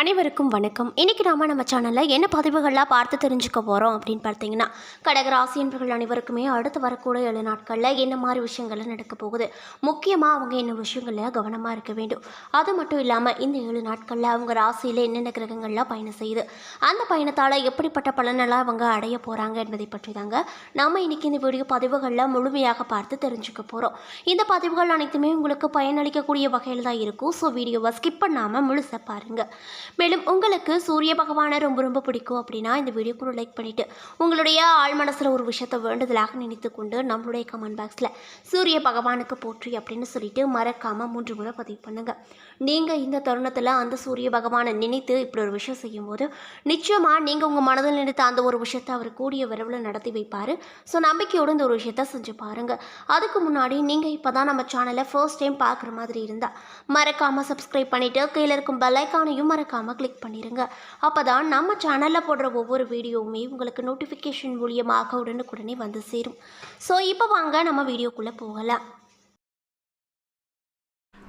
அனைவருக்கும் வணக்கம். இன்றைக்கி நாம் நம்ம சேனலில் என்ன பதிவுகள்லாம் பார்த்து தெரிஞ்சுக்க போகிறோம் அப்படின்னு பார்த்தீங்கன்னா கடகராசி என்பர்கள் அனைவருக்குமே அடுத்து வரக்கூடிய ஏழு நாட்களில் என்ன மாதிரி விஷயங்கள்லாம் நடக்க போகுது? முக்கியமாக அவங்க என்ன விஷயங்களில் கவனமாக இருக்க வேண்டும்? அது மட்டும் இல்லாமல் இந்த ஏழு நாட்களில் அவங்க ராசியில் என்னென்ன கிரகங்கள்லாம் பயணம் செய்யுது? அந்த பயணத்தால் எப்படிப்பட்ட பலனெல்லாம் அவங்க அடைய போகிறாங்க என்பதை பற்றி தாங்க நாம் இன்றைக்கி இந்த வீடியோ பதிவுகளில் முழுமையாக பார்த்து தெரிஞ்சுக்க போகிறோம் இந்த பதிவுகள் அனைத்துமே உங்களுக்கு பயனளிக்கக்கூடிய வகையில் தான் இருக்கும். ஸோ வீடியோவை ஸ்கிப் பண்ணாமல் முழுசாக பாருங்கள் மேலும் உங்களுக்கு சூரிய பகவானை ரொம்ப ரொம்ப பிடிக்கும் அப்படின்னா இந்த வீடியோ கூட லைக் பண்ணிவிட்டு உங்களுடைய ஆள் மனசில் ஒரு விஷயத்தை வேண்டுதலாக நினைத்து கொண்டு நம்மளுடைய கமெண்ட் பாக்ஸில் சூரிய பகவானுக்கு போற்றி அப்படின்னு சொல்லிட்டு மறக்காமல் மூன்று முறை பதிவு பண்ணுங்கள் நீங்கள் இந்த தருணத்தில் அந்த சூரிய பகவானை நினைத்து இப்படி ஒரு விஷயம் செய்யும்போது நிச்சயமாக நீங்கள் உங்கள் மனதில் நினைத்த அந்த ஒரு விஷயத்தை அவர் கூடிய விரைவில் நடத்தி வைப்பார். ஸோ நம்பிக்கையோடு இந்த ஒரு விஷயத்த செஞ்சு பாருங்கள் அதுக்கு முன்னாடி நீங்கள் இப்போ தான் நம்ம சேனலை ஃபர்ஸ்ட் டைம் பார்க்குற மாதிரி இருந்தால் மறக்காமல் சப்ஸ்கிரைப் பண்ணிவிட்டு கீழே இருக்கும் பெல்லைக்கானையும் மறக்காமல் மறக்காமல் கிளிக் பண்ணிடுங்க அப்போ தான் நம்ம சேனலில் போடுற ஒவ்வொரு வீடியோவுமே உங்களுக்கு நோட்டிஃபிகேஷன் மூலியமாக உடனுக்குடனே வந்து சேரும். ஸோ இப்போ வாங்க நம்ம வீடியோக்குள்ளே போகலாம்.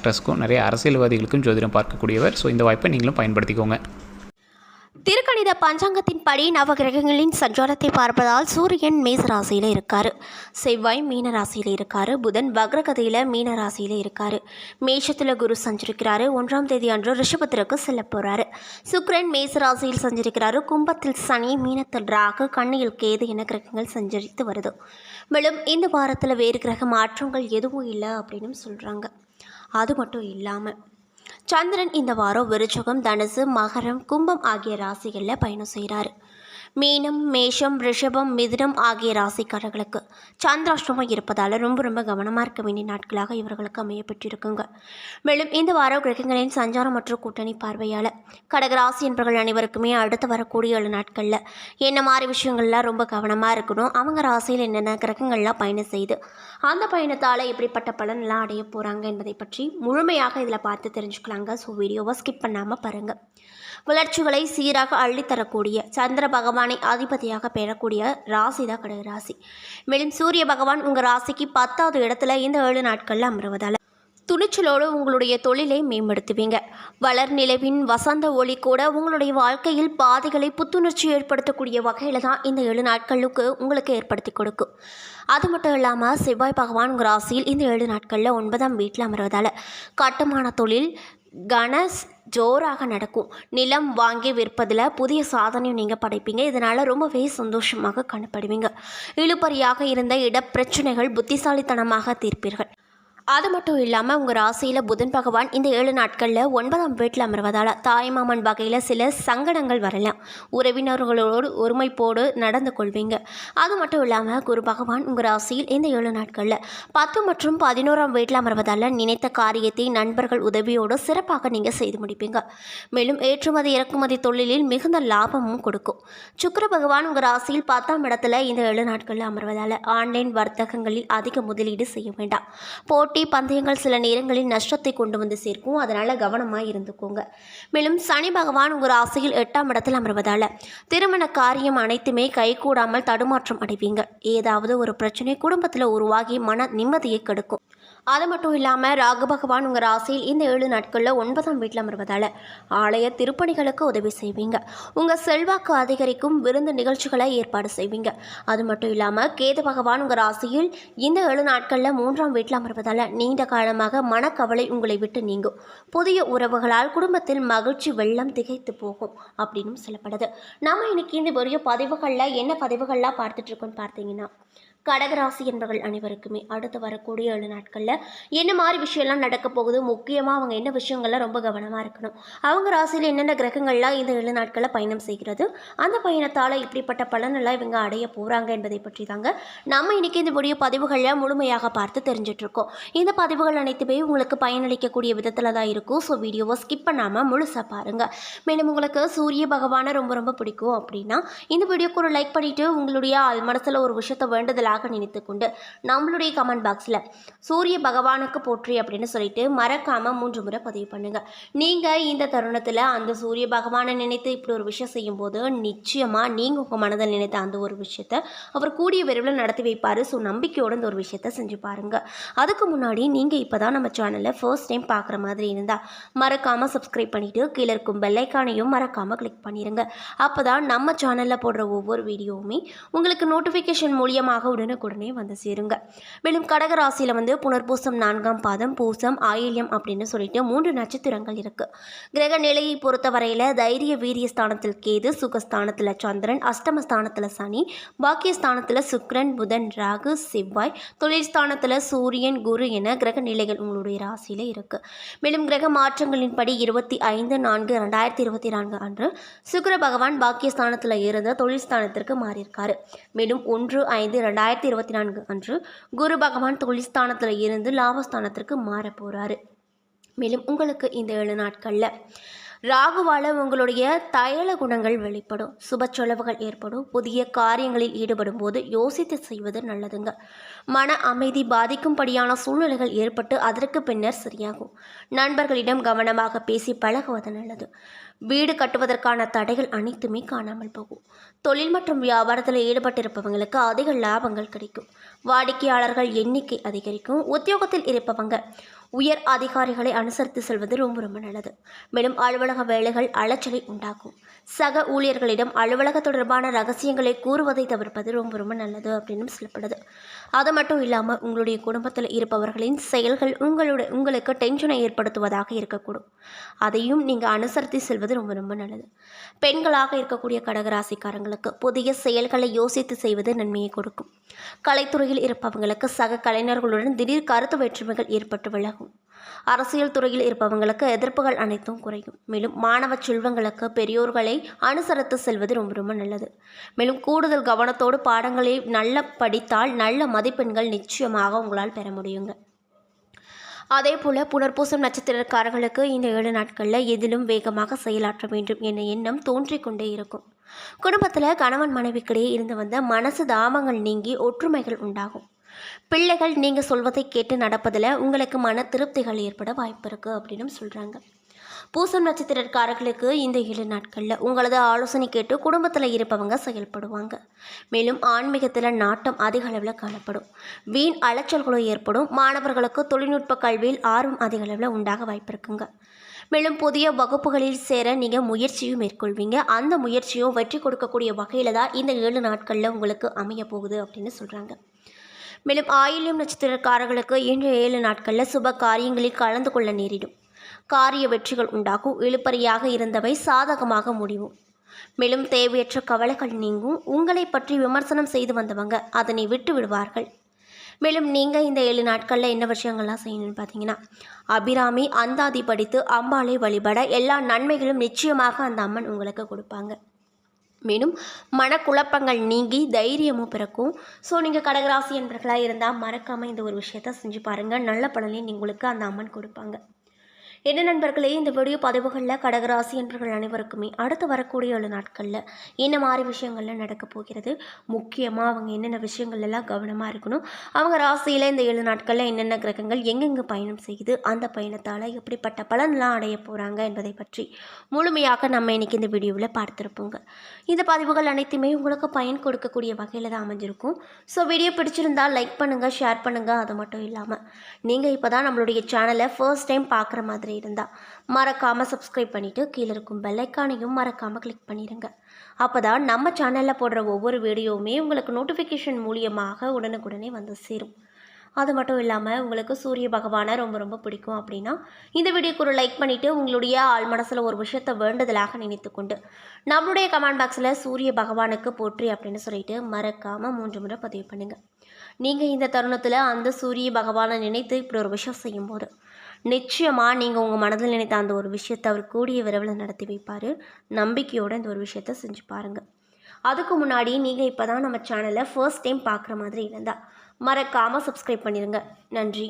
ஆக்ட்ரஸ்க்கும் நிறைய அரசியல்வாதிகளுக்கும் ஜோதிடம் பார்க்கக்கூடியவர். ஸோ இந்த வாய்ப்பை நீங்களும் பயன்படுத்திக்கோங்க. திருக்கணித பஞ்சாங்கத்தின்படி நவகிரகங்களின் சஞ்சாரத்தை பார்ப்பதால் சூரியன் மேச ராசியில் இருக்கார். செவ்வாய் மீன ராசியில் இருக்கார். புதன் வக்ரகதையில் மீன ராசியில் இருக்கார். மேஷத்தில் குரு சஞ்சரிக்கிறாரு. ஒன்றாம் தேதி அன்று ரிஷபத்திற்கு செல்ல போகிறாரு சுக்கிரன் மேச ராசியில் சஞ்சரிக்கிறாரு. கும்பத்தில் சனி மீனத்தில் ராகு கண்ணியில் கேது என கிரகங்கள் சஞ்சரித்து வருது. மேலும் இந்த வாரத்தில் வேறு கிரக மாற்றங்கள் எதுவும் இல்லை அப்படின்னு சொல்கிறாங்க அது மட்டும் இல்லாமல் சந்திரன் இந்த வாரம் விருச்சகம் தனுசு மகரம் கும்பம் ஆகிய ராசிகளில் பயணம் செய்கிறாரு. மீனம் மேஷம் ரிஷபம் மிதுனம் ஆகிய ராசிக்காரர்களுக்கு சந்திராஷ்டமம் இருப்பதால் ரொம்ப ரொம்ப கவனமாக இருக்க வேண்டிய நாட்களாக இவர்களுக்கு அமையப்பெற்றிருக்குங்க மேலும் இந்த வார கிரகங்களின் சஞ்சாரம் மற்றும் கூட்டணி பார்வையால் கடகராசி என்பவர்கள் அனைவருக்குமே அடுத்து வரக்கூடிய ஏழு நாட்களில் என்ன மாதிரி விஷயங்கள்லாம் ரொம்ப கவனமாக இருக்கணும் அவங்க ராசியில் என்னென்ன கிரகங்கள்லாம் பயணம் செய்து அந்த பயணத்தால் எப்படிப்பட்ட பலனெல்லாம் அடைய போகிறாங்க என்பதை பற்றி முழுமையாக இதில் பார்த்து தெரிஞ்சுக்கலாங்க. ஸோ வீடியோவை ஸ்கிப் பண்ணாமல் பாருங்கள் வளர்ச்சிகளை சீராக அள்ளித்தரக்கூடிய சந்திர பகவானை அதிபதியாக பெறக்கூடிய ராசி தான் கடக ராசி. மேலும் சூரிய பகவான் உங்கள் ராசிக்கு பத்தாவது இடத்துல இந்த ஏழு நாட்களில் அமருவதால் துணிச்சலோடு உங்களுடைய தொழிலை மேம்படுத்துவீங்க. வளர் நிலவின் வசந்த ஒளி கூட உங்களுடைய வாழ்க்கையில் பாதைகளை புத்துணர்ச்சி ஏற்படுத்தக்கூடிய வகையில் தான் இந்த ஏழு நாட்களுக்கு உங்களுக்கு ஏற்படுத்தி கொடுக்கும். அது மட்டும் இல்லாமல் செவ்வாய் பகவான் உங்கள் ராசியில் இந்த ஏழு நாட்களில் ஒன்பதாம் வீட்டில் அமர்வதால் கட்டுமான தொழில் கணஸ் ஜோராக நடக்கும். நிலம் வாங்கி விற்பதில் புதிய சாதனையும் நீங்கள் படைப்பீங்க. இதனால் ரொம்பவே சந்தோஷமாக காணப்படுவீங்க. இழுபறியாக இருந்த இடப்பிரச்சனைகள் புத்திசாலித்தனமாக தீர்ப்பீர்கள். அது மட்டும் இல்லாமல் உங்கள் ராசியில் புதன் பகவான் இந்த ஏழு நாட்களில் ஒன்பதாம் வீட்டில் அமர்வதால் தாய்மாமன் வகையில் சில சங்கடங்கள் வரலாம். உறவினர்களோடு ஒருமைப்போடு நடந்து கொள்வீங்க. அது மட்டும் இல்லாமல் குரு பகவான் உங்கள் ராசியில் இந்த ஏழு நாட்களில் பத்து மற்றும் பதினோராம் வீட்டில் அமர்வதால் நினைத்த காரியத்தை நண்பர்கள் உதவியோடு சிறப்பாக நீங்கள் செய்து முடிப்பீங்க. மேலும் ஏற்றுமதி இறக்குமதி தொழிலில் மிகுந்த லாபமும் கொடுக்கும். சுக்கர பகவான் உங்கள் ராசியில் பத்தாம் இடத்துல இந்த ஏழு நாட்களில் அமர்வதால் ஆன்லைன் வர்த்தகங்களில் அதிக முதலீடு செய்ய வேண்டாம். போட்டி பந்தயங்கள் சில நேரங்களில் நஷ்டத்தை கொண்டு வந்து சேர்க்கும். அதனால் கவனமாக இருந்துக்கோங்க. மேலும் சனி பகவான் உங்கள் ராசியில் எட்டாம் இடத்தில் அமர்வதால் திருமண காரியம் அனைத்துமே கைகூடாமல் தடுமாற்றம் அடைவீங்க. ஏதாவது ஒரு பிரச்சனை குடும்பத்தில் உருவாகி மன நிம்மதியை கெடுக்கும். அது மட்டும் இல்லாமல் ராகு பகவான் உங்கள் ராசியில் இந்த ஏழு நாட்களில் ஒன்பதாம் வீட்டில் அமர்வதால் ஆலய திருப்பணிகளுக்கு உதவி செய்வீங்க. உங்கள் செல்வாக்கு அதிகரிக்கும் விருந்து நிகழ்ச்சிகளை ஏற்பாடு செய்வீங்க. அது மட்டும் இல்லாமல் கேது பகவான் உங்கள் ராசியில் இந்த ஏழு நாட்களில் மூன்றாம் வீட்டில் அமர்வதால் நீண்ட காலமாக மனக்கவலை உங்களை விட்டு நீங்கும். புதிய உறவுகளால் குடும்பத்தில் மகிழ்ச்சி வெள்ளம் திகைத்து போகும் அப்படின்னு சொல்லப்படுது. நாம் இன்னைக்கு இந்த பெரிய பதிவுகளில் என்ன பதிவுகள்லாம் பார்த்துட்டு இருக்கோம்னு பார்த்தீங்கன்னா கடகராசி என்பவர்கள் அனைவருக்குமே அடுத்து வரக்கூடிய ஏழு நாட்களில் என்ன மாதிரி விஷயம்லாம் நடக்க போகுது? முக்கியமாக அவங்க என்ன விஷயங்கள்லாம் ரொம்ப கவனமாக இருக்கணும்? அவங்க ராசியில் என்னென்ன கிரகங்கள்லாம் இந்த ஏழு நாட்களில் பயணம் செய்கிறது? அந்த பயணத்தால் இப்படிப்பட்ட பலனெல்லாம் இவங்க அடைய போகிறாங்க என்பதை பற்றி தாங்க நம்ம இன்றைக்கி இந்த வீடியோ பதிவுகளில் முழுமையாக பார்த்து தெரிஞ்சிட்ருக்கோம். இந்த பதிவுகள் அனைத்துமே உங்களுக்கு பயனளிக்கக்கூடிய விதத்தில் தான் இருக்கும். ஸோ வீடியோவை ஸ்கிப் பண்ணாமல் முழுசாக பாருங்கள் மேலும் உங்களுக்கு சூரிய பகவானை ரொம்ப ரொம்ப பிடிக்கும் அப்படின்னா இந்த வீடியோக்கு ஒரு லைக் பண்ணிவிட்டு உங்களுடைய மனசில் ஒரு விஷயத்தை வேண்டுதலாக நினைத்து கொண்டு நம்மளுடைய கமெண்ட் பாக்ஸில் சூரிய பகவானுக்கு போற்றி அப்படின்னு சொல்லிட்டு மறக்காமல் மூன்று முறை பதிவு பண்ணுங்கள் நீங்கள் இந்த தருணத்தில் அந்த சூரிய பகவானை நினைத்து இப்படி ஒரு விஷயம் செய்யும்போது நிச்சயமாக நீங்கள் உங்கள் மனதில் நினைத்த அந்த ஒரு விஷயத்தை அவர் கூடிய விரைவில் நடத்தி வைப்பார். ஸோ நம்பிக்கையோடு இந்த ஒரு விஷயத்தை செஞ்சு பாருங்கள் அதுக்கு முன்னாடி நீங்கள் இப்போ தான் நம்ம சேனலை ஃபர்ஸ்ட் டைம் பார்க்குற மாதிரி இருந்தால் மறக்காமல் சப்ஸ்கிரைப் பண்ணிவிட்டு கீழே இருக்கும் பெல்லைக்கானையும் மறக்காமல் கிளிக் பண்ணிடுங்க அப்போ தான் நம்ம சேனலில் போடுற ஒவ்வொரு வீடியோவுமே உங்களுக்கு நோட்டிஃபிகேஷன் மூலியமாக உடனுக்குடனே வந்து சேருங்க. மேலும் கடக ராசியில் வந்து புனர்பூசம் நான்காம் பாதம் பூசம் ஆயில்யம் அப்படின்னு சொல்லிட்டு மூன்று நட்சத்திரங்கள் இருக்குது கிரக நிலையை பொறுத்தவரையில தைரிய வீரிய ஸ்தானத்தில் கேது சுகஸ்தானத்தில் சந்திரன் அஷ்டமஸ்தானத்தில் சனி பாக்கியஸ்தானத்தில் சுக்ரன் புதன் ராகு செவ்வாய் தொழில் ஸ்தானத்தில் சூரியன் குரு என கிரக நிலைகள் உங்களுடைய ராசியில் இருக்குது மேலும் கிரக மாற்றங்களின்படி இருபத்தி ஐந்து நான்கு ரெண்டாயிரத்தி இருபத்தி நான்கு அன்று சுக்கர பகவான் பாக்கியஸ்தானத்தில் இருந்து தொழில் ஸ்தானத்திற்கு மாறியிருக்காரு. மேலும் ஒன்று ஐந்து ரெண்டாயிரத்தி இருபத்தி நான்கு அன்று குரு பகவான் தொழில்ஸ்தானத்தில் இருந்து லாபஸ்தானத்திற்கு மாற போகிறாரு மேலும் உங்களுக்கு இந்த ஏழு நாட்களில் ராகுவால உங்களுடைய தயல குணங்கள் வெளிப்படும். சுப செலவுகள் ஏற்படும். புதிய காரியங்களில் ஈடுபடும் போது யோசித்து செய்வது நல்லதுங்க. மன அமைதி பாதிக்கும்படியான சூழ்நிலைகள் ஏற்பட்டு அதற்கு பின்னர் சரியாகும். நண்பர்களிடம் கவனமாக பேசி பழகுவது நல்லது. வீடு கட்டுவதற்கான தடைகள் அனைத்துமே காணாமல் போகும். தொழில் மற்றும் வியாபாரத்தில் ஈடுபட்டிருப்பவங்களுக்கு அதிக லாபங்கள் கிடைக்கும். வாடிக்கையாளர்கள் எண்ணிக்கை அதிகரிக்கும். உத்தியோகத்தில் இருப்பவங்க உயர் அதிகாரிகளை அனுசரித்து செல்வது ரொம்ப ரொம்ப நல்லது. மேலும் அலுவலக வேலைகள் அலைச்சலை உண்டாக்கும். சக ஊழியர்களிடம் அலுவலக தொடர்பான ரகசியங்களை கூறுவதை தவிர்ப்பது ரொம்ப ரொம்ப நல்லது அப்படின்னு சொல்லப்படுது. அது மட்டும் இல்லாமல் உங்களுடைய குடும்பத்தில் இருப்பவர்களின் செயல்கள் உங்களுடைய உங்களுக்கு டென்ஷனை ஏற்படுத்துவதாக இருக்கக்கூடும். அதையும் நீங்கள் அனுசரித்து செல்வது ரொம்ப ரொம்ப நல்லது. பெண்களாக இருக்கக்கூடிய கடகராசிக்காரங்களுக்கு புதிய செயல்களை யோசித்து செய்வது நன்மையை கொடுக்கும். கலைத்துறையில் இருப்பவங்களுக்கு சக கலைஞர்களுடன் திடீர் கருத்து வேற்றுமைகள் ஏற்பட்டு விலகும். அரசியல் துறையில் இருப்பவங்களுக்கு எதிர்ப்புகள் அனைத்தும் குறையும். மேலும் மாணவ செல்வங்களுக்கு பெரியோர்களை அனுசரித்து செல்வது ரொம்ப ரொம்ப நல்லது. மேலும் கூடுதல் கவனத்தோடு பாடங்களை நல்ல படித்தால் நல்ல மதிப்பெண்கள் நிச்சயமாக உங்களால் பெற முடியுங்க. அதே போல் புனர்பூசம் நட்சத்திரக்காரர்களுக்கு இந்த ஏழு நாட்களில் எதிலும் வேகமாக செயலாற்ற வேண்டும் என்ற எண்ணம் தோன்றிக்கொண்டே இருக்கும். குடும்பத்தில் கணவன் மனைவிக்கிடையே இருந்து வந்த மனசு தாமங்கள் நீங்கி ஒற்றுமைகள் உண்டாகும். பிள்ளைகள் நீங்கள் சொல்வதை கேட்டு நடப்பதில் உங்களுக்கு மன திருப்திகள் ஏற்பட வாய்ப்பு இருக்குது அப்படின்னு சொல்கிறாங்க பூசம் நட்சத்திரக்காரர்களுக்கு இந்த ஏழு நாட்களில் உங்களது ஆலோசனை கேட்டு குடும்பத்தில் இருப்பவங்க செயல்படுவாங்க. மேலும் ஆன்மீகத்தில் நாட்டம் அதிக அளவில் காணப்படும். வீண் அலைச்சல்களும் ஏற்படும். மாணவர்களுக்கு தொழில்நுட்ப கல்வியில் ஆர்வம் அதிக அளவில் உண்டாக வாய்ப்பு இருக்குங்க. மேலும் புதிய வகுப்புகளில் சேர நீங்கள் முயற்சியும் மேற்கொள்வீங்க. அந்த முயற்சியும் வெற்றி கொடுக்கக்கூடிய வகையில் தான் இந்த ஏழு நாட்களில் உங்களுக்கு அமைய போகுது அப்படின்னு சொல்கிறாங்க மேலும் ஆயில்யம் நட்சத்திரக்காரர்களுக்கு இன்று ஏழு நாட்களில் சுப காரியங்களில் கலந்து கொள்ள நேரிடும். காரிய வெற்றிகள் உண்டாகும். இழுப்பறியாக இருந்தவை சாதகமாக முடிவும் மேலும் தேவையற்ற கவலைகள் நீங்கும். உங்களை பற்றி விமர்சனம் செய்து வந்தவங்க அதனை விட்டு விடுவார்கள். மேலும் நீங்கள் இந்த ஏழு நாட்களில் என்ன விஷயங்கள்லாம் செய்யணும்னு பார்த்தீங்கன்னா அபிராமி அந்தாதி படித்து அம்பாளை வழிபட எல்லா நன்மைகளும் நிச்சயமாக அந்த அம்மன் உங்களுக்கு கொடுப்பாங்க. மேலும் மனக்குழப்பங்கள் நீங்கி தைரியமும் பிறக்கும். ஸோ நீங்கள் கடகராசி என்பர்களாக இருந்தால் மறக்காமல் இந்த ஒரு விஷயத்த செஞ்சு பாருங்கள் நல்ல பலனையும் உங்களுக்கு அந்த அம்மன் கொடுப்பாங்க. என்ன நண்பர்களே இந்த வீடியோ பதிவுகளில் கடகராசி என்பர்கள் அனைவருக்குமே அடுத்து வரக்கூடிய ஏழு நாட்களில் என்ன மாதிரி விஷயங்கள்லாம் நடக்க போகிறது? முக்கியமாக அவங்க என்னென்ன விஷயங்கள் எல்லாம் கவனமாக இருக்கணும்? அவங்க ராசியில் இந்த ஏழு நாட்களில் என்னென்ன கிரகங்கள் எங்கெங்கே பயணம் செய்யுது? அந்த பயணத்தால் எப்படிப்பட்ட பலன்லாம் அடைய போகிறாங்க என்பதை பற்றி முழுமையாக நம்ம இன்னைக்கு இந்த வீடியோவில் பார்த்துருப்போங்க. இந்த பதிவுகள் அனைத்துமே உங்களுக்கு பயன் கொடுக்கக்கூடிய வகையில் தான் அமைஞ்சிருக்கும். ஸோ வீடியோ பிடிச்சிருந்தால் லைக் பண்ணுங்கள் ஷேர் பண்ணுங்கள் அது மட்டும் இல்லாமல் நீங்கள் இப்போ தான் நம்மளுடைய சேனலை ஃபர்ஸ்ட் டைம் பார்க்குற மாதிரி இருந்தால் மறக்காமல் சப்ஸ்கிரைப் பண்ணிவிட்டு கீழே இருக்கும் பெல்லைக்கானையும் மறக்காமல் கிளிக் பண்ணிடுங்க அப்போ தான் நம்ம சேனலில் போடுற ஒவ்வொரு வீடியோவுமே உங்களுக்கு நோட்டிஃபிகேஷன் மூலியமாக உடனுக்குடனே வந்து சேரும். அது மட்டும் இல்லாமல் உங்களுக்கு சூரிய பகவானை ரொம்ப ரொம்ப பிடிக்கும் அப்படின்னா இந்த வீடியோக்கு ஒரு லைக் பண்ணிவிட்டு உங்களுடைய ஆள் மனசில் ஒரு விஷயத்தை வேண்டுதலாக நினைத்துக்கொண்டு நம்மளுடைய கமெண்ட் பாக்ஸில் சூரிய பகவானுக்கு போற்றி அப்படின்னு சொல்லிட்டு மறக்காமல் மூன்று முறை பதிவு பண்ணுங்கள் நீங்கள் இந்த தருணத்தில் அந்த சூரிய பகவானை நினைத்து இப்படி ஒரு விஷயம் செய்யும்போது நிச்சயமாக நீங்கள் உங்கள் மனதில் நினைத்த அந்த ஒரு விஷயத்தை அவர் கூடிய விரைவில் நடத்தி வைப்பார். நம்பிக்கையோடு இந்த ஒரு விஷயத்தை செஞ்சு பாருங்கள் அதுக்கு முன்னாடி நீங்கள் இப்போ தான் நம்ம சேனலை ஃபர்ஸ்ட் டைம் பார்க்குற மாதிரி இருந்தால் மறக்காமல் சப்ஸ்கிரைப் பண்ணிடுங்க நன்றி.